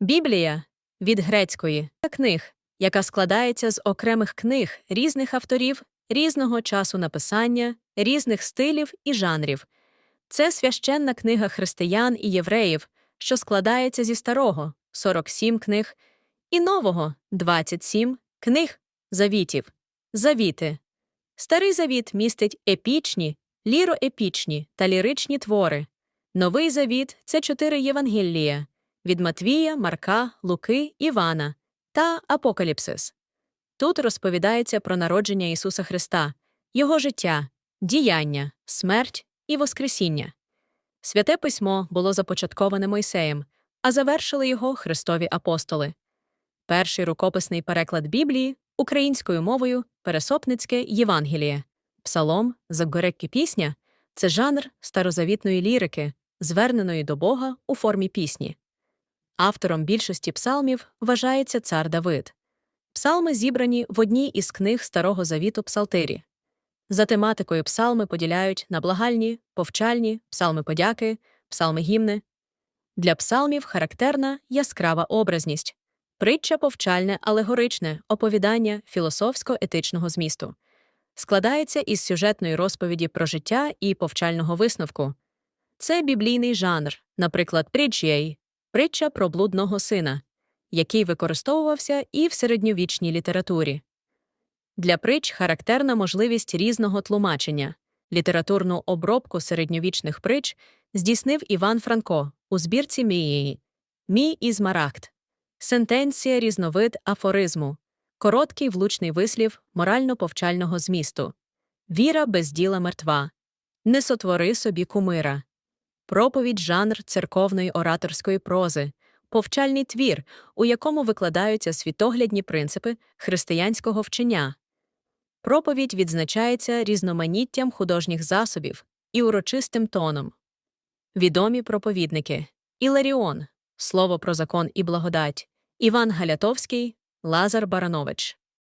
Біблія від грецької книг, яка складається з окремих книг різних авторів, різного часу написання, різних стилів і жанрів. Це священна книга християн і євреїв, що складається зі старого 47 книг, і нового 27 книг завітів. Завіти. Старий завіт містить епічні, ліроепічні та ліричні твори. Новий завіт це чотири Євангелія від Матвія, Марка, Луки, Івана та Апокаліпсис. Тут розповідається про народження Ісуса Христа, Його життя, діяння, смерть і Воскресіння. Святе письмо було започатковане Мойсеєм, а завершили його Христові апостоли. Перший рукописний переклад Біблії українською мовою пересопницьке Євангеліє. Псалом, загореккі пісня це жанр старозавітної лірики, зверненої до Бога у формі пісні. Автором більшості псалмів вважається цар Давид. Псалми зібрані в одній із книг Старого Завіту Псалтирі. За тематикою псалми поділяють на благальні, повчальні, псалми подяки, псалми гімни. Для псалмів характерна яскрава образність, притча повчальне алегоричне оповідання філософсько-етичного змісту. Складається із сюжетної розповіді про життя і повчального висновку. Це біблійний жанр, наприклад, притчєй, притча про блудного сина, який використовувався і в середньовічній літературі. Для притч характерна можливість різного тлумачення. Літературну обробку середньовічних притч здійснив Іван Франко у збірці Мієї Мій і Змарагд. Сентенція різновид афоризму, короткий влучний вислів морально-повчального змісту. Віра без діла мертва. Не сотвори собі кумира. Проповідь жанр церковної ораторської прози, повчальний твір, у якому викладаються світоглядні принципи християнського вчення. Проповідь відзначається різноманіттям художніх засобів і урочистим тоном. Відомі проповідники Іларіон, Слово про закон і благодать, Іван Галятовський, Лазар Баранович.